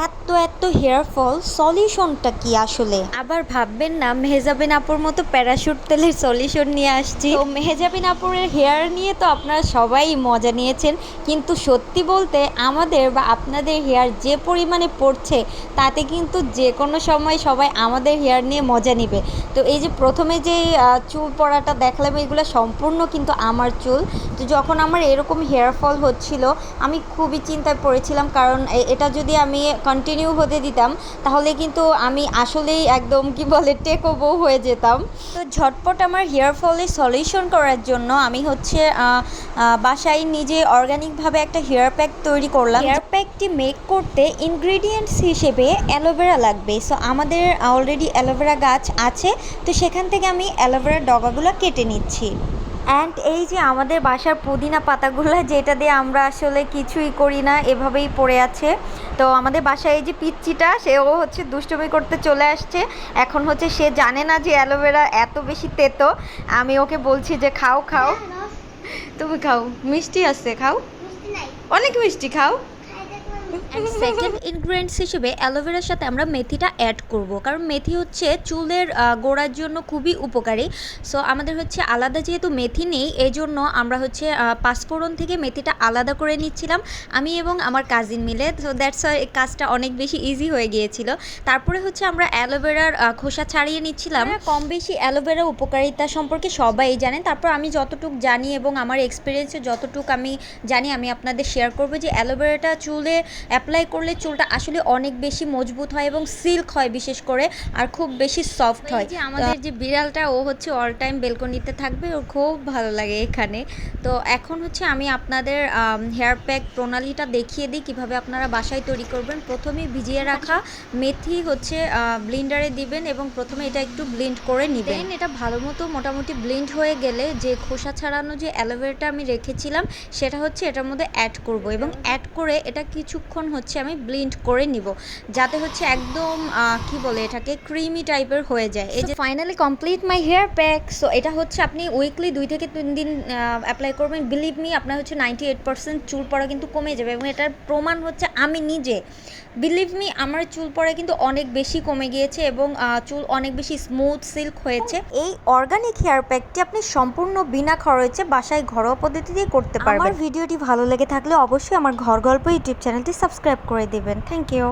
এত এত hair fall সলিউশনটা কি আসলে? আবার ভাববেন না মেহেজাবিন আপুর মতো প্যারাশুট তেলের সলিউশন নিয়ে আসছি। তো মেহেজাবিন আপুরের হেয়ার নিয়ে তো আপনারা সবাই মজা নিয়েছেন কিন্তু সত্যি বলতে আমাদের বা আপনাদের হেয়ার যে পরিমাণে পড়ছে তাতে কিন্তু যে কোনো সময় সবাই আমাদের হেয়ার নিয়ে মজা নেবে। তো এই যে প্রথমে যে চুল পড়াটা দেখলাম এগুলো সম্পূর্ণ কিন্তু আমার চুল। তো যখন আমার এরকম হেয়ার ফল হচ্ছিল আমি খুবই চিন্তায় পড়েছিলাম কারণ এটা যদি আমি কন্টিনিউ হতে দিতাম, তাহলে কিন্তু আমি আসলেই একদম কি বলে, টেকো বউ হয়ে যেতাম। তো ঝটপট আমার হেয়ার ফলের সলিউশন করার জন্য আমি হচ্ছে বাসায় নিজে অর্গানিকভাবে একটা হেয়ার প্যাক তৈরি করলাম। হেয়ার প্যাকটি মেক করতে ইনগ্রিডিয়েন্টস হিসেবে অ্যালোভেরা লাগবে। সো আমাদের অলরেডি অ্যালোভেরা গাছ আছে, তো সেখান থেকে আমি অ্যালোভেরার ডগাগুলো কেটে নিচ্ছি। অ্যান্ড এই যে আমাদের বাসার পুদিনা পাতাগুলো যেটা দিয়ে আমরা আসলে কিছুই করি না এভাবেই পড়ে আছে। তো আমাদের বাসায় এই যে পিচ্চিটা সেও হচ্ছে দুষ্টুমি করতে চলে আসছে। এখন হচ্ছে সে জানে না যে অ্যালোভেরা এত বেশি তেতো। আমি ওকে বলছি যে খাও খাও। তুমি খাও। মিষ্টি আছে খাও। অনেক মিষ্টি খাও। সেকেন্ড ইনগ্রেডিয়েন্টস হিসেবে অ্যালোভেরার সাথে আমরা মেথিটা অ্যাড করব। কারণ মেথি হচ্ছে চুলের গোড়ার জন্য খুবই উপকারী। সো আমাদের হচ্ছে আলাদা যেহেতু মেথি নেই এই জন্য আমরা হচ্ছে পাঁচফোড়ন থেকে মেথিটা আলাদা করে নিচ্ছিলাম। আমি এবং আমার কাজিন মিলে। তো দ্যাটস কাজটা অনেক বেশি ইজি হয়ে গিয়েছিল। তারপরে হচ্ছে আমরা অ্যালোভেরার খোসা ছাড়িয়ে নিচ্ছিলাম। কম বেশি অ্যালোভেরার উপকারিতা সম্পর্কে সবাই জানেন। তারপর আমি যতটুকু জানি এবং আমার এক্সপিরিয়েন্সে যতটুকু আমি জানি, আমি আপনাদের শেয়ার করব যে অ্যালোভেরাটা চুলে অ্যাপ্লাই করলে চুলটা আসলে অনেক বেশি মজবুত হয় এবং সিল্ক হয় বিশেষ করে আর খুব বেশি সফট হয়। যে আমাদের যে বিড়ালটা ও হচ্ছে অল টাইম বেলকনিতে থাকবে ওর খুব ভালো লাগে এখানে। তো এখন হচ্ছে আমি আপনাদের হেয়ার প্যাক প্রণালীটা দেখিয়ে দিই কীভাবে আপনারা বাসায় তৈরি করবেন। প্রথমে ভিজিয়ে রাখা মেথি হচ্ছে ব্লিন্ডারে দিবেন এবং প্রথমে এটা একটু ব্লিন্ড করে নেবেন। এটা ভালো মতো মোটামুটি ব্লিন্ড হয়ে গেলে যে খোসা ছাড়ানো যে অ্যালোভেরাটা আমি রেখেছিলাম সেটা হচ্ছে এটার মধ্যে অ্যাড করব এবং অ্যাড করে এটা কিছুক্ষণ হচ্ছে আমি ব্লিন্ড করে নিব যাতে হচ্ছে একদম কি বলে এটাকে ক্রিমি টাইপের হয়ে যায়। এই যে finally complete my hair pack so এটা হচ্ছে আপনি উইকলি দুই থেকে তিন দিন অ্যাপ্লাই করবেন। বিলিভ মি আপনার হচ্ছে নাইনটি এইট পার্সেন্ট চুল পড়া কিন্তু কমে যাবে এবং এটার প্রমাণ হচ্ছে আমি নিজে। বিলিভ মি আমার চুল পড়া কিন্তু অনেক বেশি কমে গিয়েছে এবং চুল অনেক বেশি স্মুথ সিল্ক হয়েছে। এই অর্গানিক হেয়ার প্যাকটি আপনি সম্পূর্ণ বিনা খরচে বাসায় ঘরোয়া পদ্ধতিতেই করতে পারবেন। আমার ভিডিওটি ভালো লেগে থাকলে অবশ্যই আমার ঘর গল্প ইউটিউব চ্যানেলটি সাবস্ক্রাইব করে দেবেন থ্যাংক ইউ